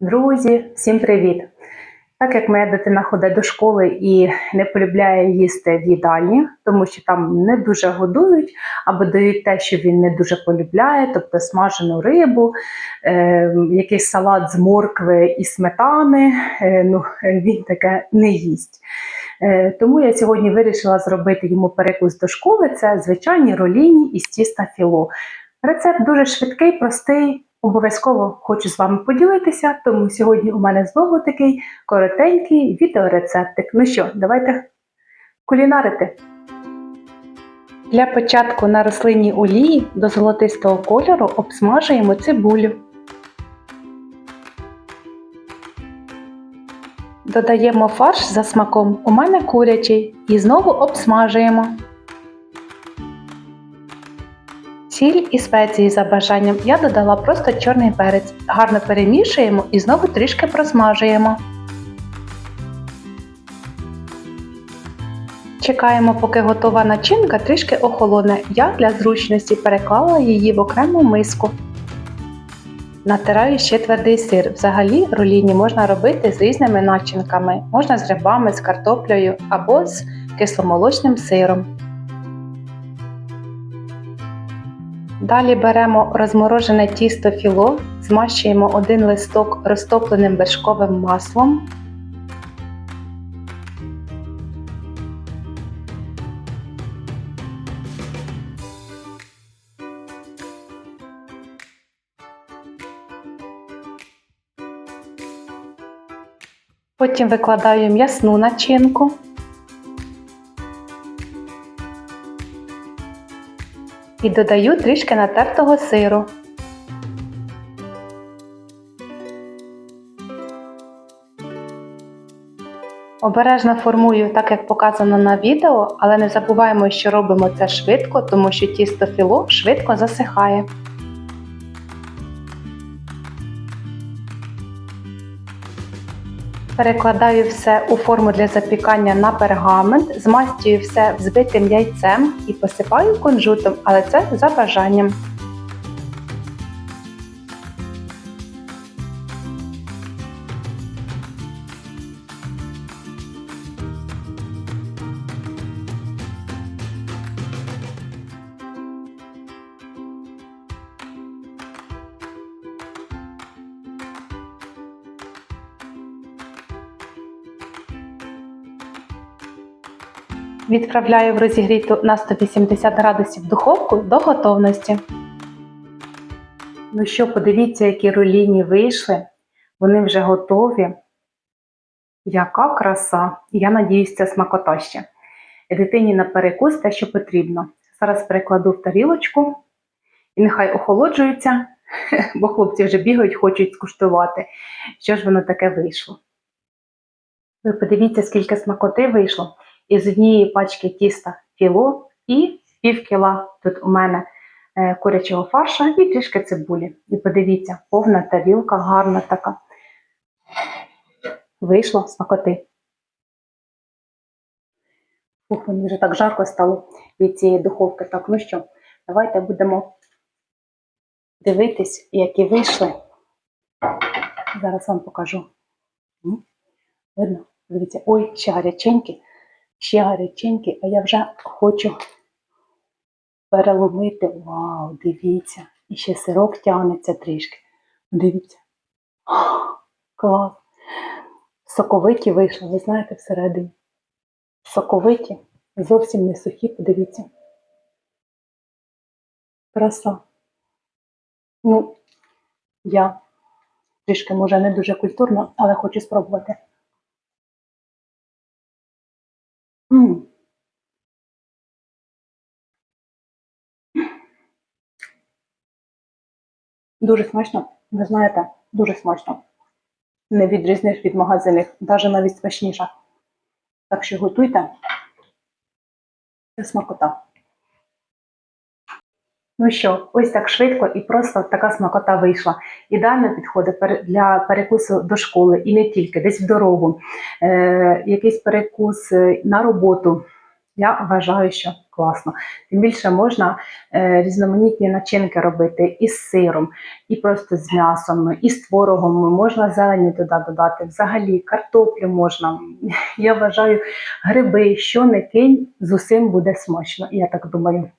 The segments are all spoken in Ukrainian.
Друзі, всім привіт! Так як моя дитина ходить до школи і не полюбляє їсти в їдальні, тому що там не дуже годують або дають те, що він не дуже полюбляє, тобто смажену рибу, е, якийсь салат з моркви і сметани, е, ну, він таке не їсть. Е, тому я сьогодні вирішила зробити йому перекус до школи. Це звичайні роліні із тіста філо. Рецепт дуже швидкий, простий. Обов'язково хочу з вами поділитися, тому сьогодні у мене знову такий коротенький відеорецептик. Ну що, давайте кулінарити. Для початку на рослинній олії до золотистого кольору обсмажуємо цибулю. Додаємо фарш за смаком, у мене курячий, і знову обсмажуємо. Сіль і спеції за бажанням я додала просто чорний перець. Гарно перемішуємо і знову трішки просмажуємо. Чекаємо, поки готова начинка трішки охолоне. Я для зручності переклала її в окрему миску. Натираю ще твердий сир. Взагалі руліні можна робити з різними начинками. Можна з грибами, з картоплею або з кисломолочним сиром. Далі беремо розморожене тісто філо, змащуємо один листок розтопленим вершковим маслом. Потім викладаю м'ясну начинку. І додаю трішки натертого сиру. Обережно формую так, як показано на відео, але не забуваємо, що робимо це швидко, тому що тісто філо швидко засихає. Перекладаю все у форму для запікання на пергамент, змастюю все взбитим яйцем і посипаю кунжутом, але це за бажанням. Відправляю в розігріту на 180 градусів духовку до готовності. Ну що, подивіться, які руліні вийшли. Вони вже готові. Яка краса! Я надіюсь, це смакота ще. Дитині на перекус те, що потрібно. Зараз перекладу в тарілочку і нехай охолоджуються, бо хлопці вже бігають, хочуть скуштувати, що ж воно таке вийшло. Ви подивіться, скільки смакоти вийшло із однієї пачки тіста філо і пів кіла тут у мене е, курячого фарша і трішки цибулі. І подивіться, повна тарілка, гарна така. Вийшло смакоти. Ух, мені вже так жарко стало від цієї духовки. Так, ну що, давайте будемо дивитись, які вийшли. Зараз вам покажу. Видно? Дивіться, ой, ще гаряченькі ще гаряченький, а я вже хочу переломити. Вау, дивіться! І ще сирок тягнеться трішки. Дивіться. Клас! Соковиті вийшли, ви знаєте, всередині. Соковиті, зовсім не сухі, подивіться. Краса. Ну, я трішки, може, не дуже культурно, але хочу спробувати. Дуже смачно, ви знаєте, дуже смачно. Не відрізниш від магазинних, навіть навіть смачніше. Так що готуйте. Це смакота. Ну що, ось так швидко і просто така смакота вийшла. Ідеально підходить для перекусу до школи і не тільки, десь в дорогу, е, якийсь перекус е, на роботу. Я вважаю, що класно. Тим більше можна е, різноманітні начинки робити і з сиром, і просто з м'ясом, і з творогом. Можна зелені туди додати. Взагалі картоплю можна. Я вважаю, гриби, що не кинь, з усім буде смачно. Я так думаю.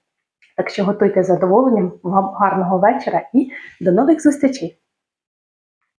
Так що готуйте задоволенням, вам гарного вечора і до нових зустрічей!